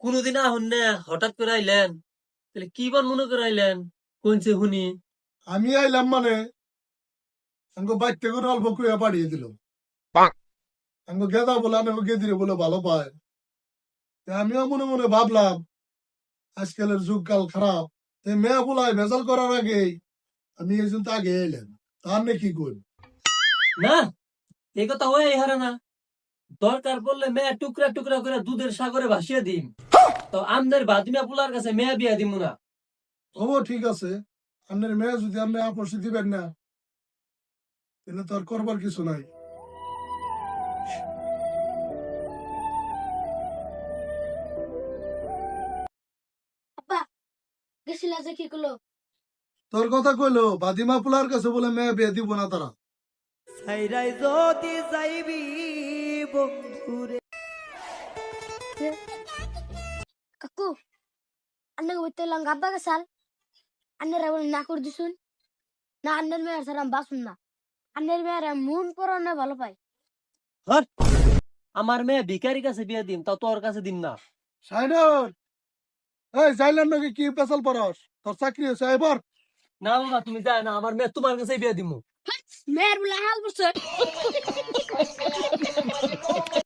কোনোদিন আহুন না হঠাৎ করে আইলেন। তাহলে কি বন মনে করে আইলেন? কোনছে শুনি? আমি আইলাম মানে আঙ্গ বাইতে করে অল্প কুয়া পাঠিয়ে দিল। আঙ্গ গেদা বলে আমি গেদিরে বলে ভালো পায়। তা আমিও মনে মনে ভাবলাম আজকালের যুগকাল খারাপ। মেয়ে বলাই ভেজাল করার আগেই আমি এই জন্য আগে এলেন তার নে কি করি? না এই কথা হয়ে হারে না। দরকার পড়লে মেয়ে টুকরা টুকরা করে দুধের সাগরে ভাসিয়ে দিন। তো আমদের বাদিমা পুলার কাছে মেয়ে বিয়া দিমু না। ও ঠিক আছে। আপনার মেয়ে যদি আপনি আপসি দিবেন না তাহলে তো আর করবার কিছু নাই। গেছিলা যে কি করল? তোর কথা কইলো বাদিমা পুলার কাছে বলে মেয়ে বিয়ে দিব না তারা। যদি যাইবি বন্ধুরে। কাকু আন্নাকে বলতে এলাম আব্বা গেছাল আন্নারা বলে না করে দিছুন। না আন্নের মেয়ের ছাড়া আমি বাসুন না। আন্নের মেয়ের মন পড়ো না ভালো পাই। আমার মেয়ে ভিকারি কাছে বিয়া দিম তাও তোর কাছে দিম না। সাইনর এই যাইলেন নাকি কি পেশাল পরস তোর চাকরি হয়েছে এবার না বাবা তুমি যায় না আমার মেয়ে তোমার কাছে বিয়া দিমু। মেয়ের বলে হাল বসে